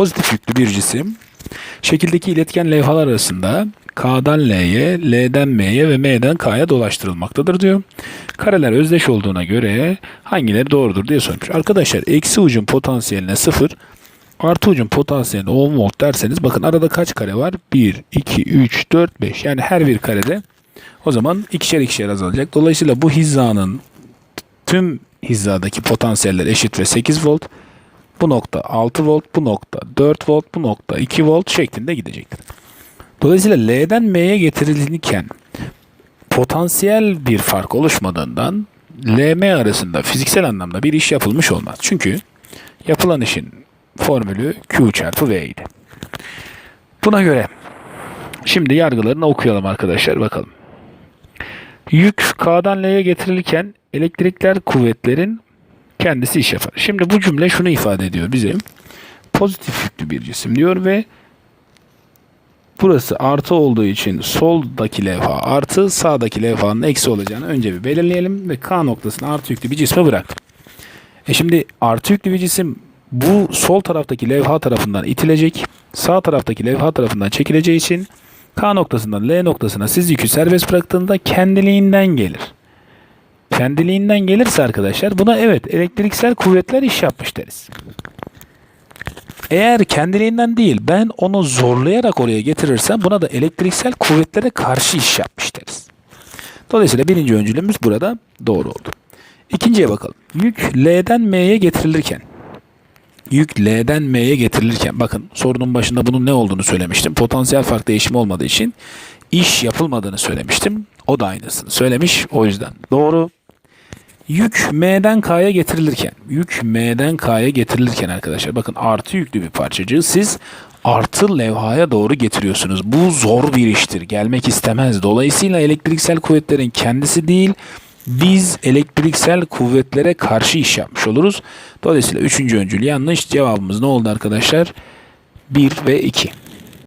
Pozitif yüklü bir cisim şekildeki iletken levhalar arasında K'dan L'ye, L'den M'ye ve M'den K'ya dolaştırılmaktadır diyor. Kareler özdeş olduğuna göre hangileri doğrudur diye sormuş. Arkadaşlar eksi ucun potansiyeline 0, artı ucun potansiyeline 10 volt derseniz bakın arada kaç kare var? 1, 2, 3, 4, 5. Yani her bir karede o zaman ikişer ikişer azalacak. Dolayısıyla bu hizanın tüm hizadaki potansiyeller eşit ve 8 volt. Bu nokta 6 volt, bu nokta 4 volt, bu nokta 2 volt şeklinde gidecektir. Dolayısıyla L'den M'ye getirilirken potansiyel bir fark oluşmadığından LM arasında fiziksel anlamda bir iş yapılmış olmaz. Çünkü yapılan işin formülü Q çarpı V idi. Buna göre şimdi yargılarını okuyalım arkadaşlar bakalım. Yük K'dan L'ye getirilirken elektrikler kuvvetlerin kendisi iş yapar. Şimdi bu cümle şunu ifade ediyor bize. Pozitif yüklü bir cisim diyor ve burası artı olduğu için soldaki levha artı sağdaki levhanın eksi olacağını önce bir belirleyelim ve K noktasına artı yüklü bir cisme bıraktık. E şimdi artı yüklü bir cisim bu sol taraftaki levha tarafından itilecek. Sağ taraftaki levha tarafından çekileceği için K noktasından L noktasına siz yükü serbest bıraktığında kendiliğinden gelir. Kendiliğinden gelirse arkadaşlar buna evet elektriksel kuvvetler iş yapmış deriz. Eğer kendiliğinden değil ben onu zorlayarak oraya getirirsem buna da elektriksel kuvvetlere karşı iş yapmış deriz. Dolayısıyla birinci öncülümüz burada doğru oldu. İkinciye bakalım. Yük L'den M'ye getirilirken yük L'den M'ye getirilirken bakın sorunun başında bunun ne olduğunu söylemiştim. Potansiyel fark değişimi olmadığı için iş yapılmadığını söylemiştim. O da aynısını söylemiş. O yüzden doğru. Yük M'den K'ya getirilirken, yük M'den K'ya getirilirken arkadaşlar bakın artı yüklü bir parçacığı siz artı levhaya doğru getiriyorsunuz. Bu zor bir iştir. Gelmek istemez. Dolayısıyla elektriksel kuvvetlerin kendisi değil, biz elektriksel kuvvetlere karşı iş yapmış oluruz. Dolayısıyla üçüncü öncül yanlış. Cevabımız ne oldu arkadaşlar? 1 ve 2.